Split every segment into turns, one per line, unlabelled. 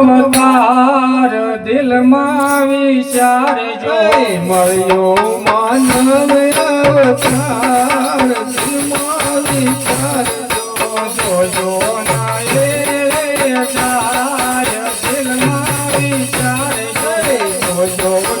ઓમકાર દિલમાં વિચારજો
મળ્યો માનવ અવતાર દિલમાં વિચારજો
જોજો દિલમાં વિચારજો
જોજો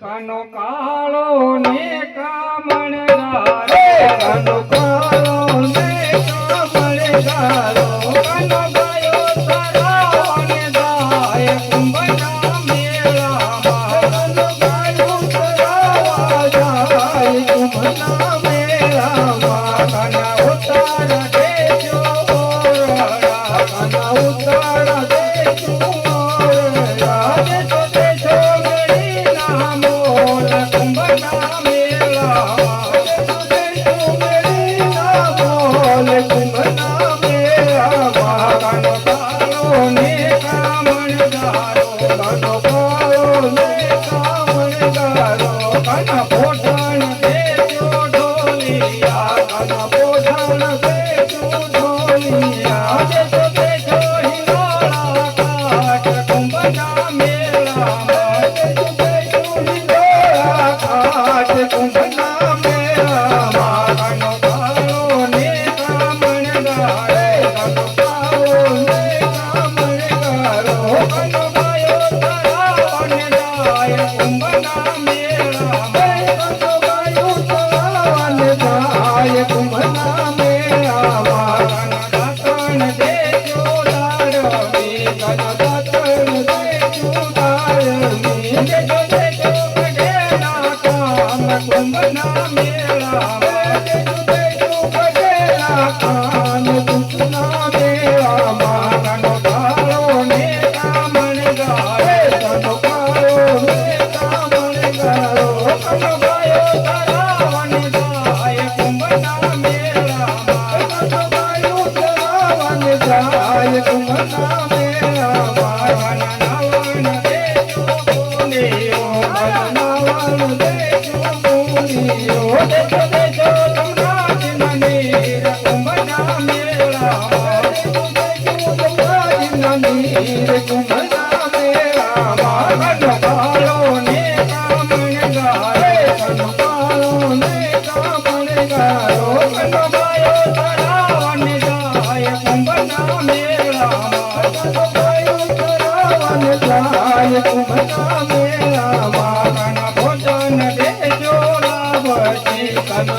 કાનો કાળો ને કામણ
કાનો કાળો ને કામણ ગારો કાનો ગાયો તારા ને ગાય કુંભના મેળામાં કાનો ગાયો તારા જાય કુંભના મેળામાં કાના झोलिया झोलिया कटा झोलिया I'm here, I'm I'm here, I'm કુંભના મેળામાં કન ભોજન દેજો લાભજી
કન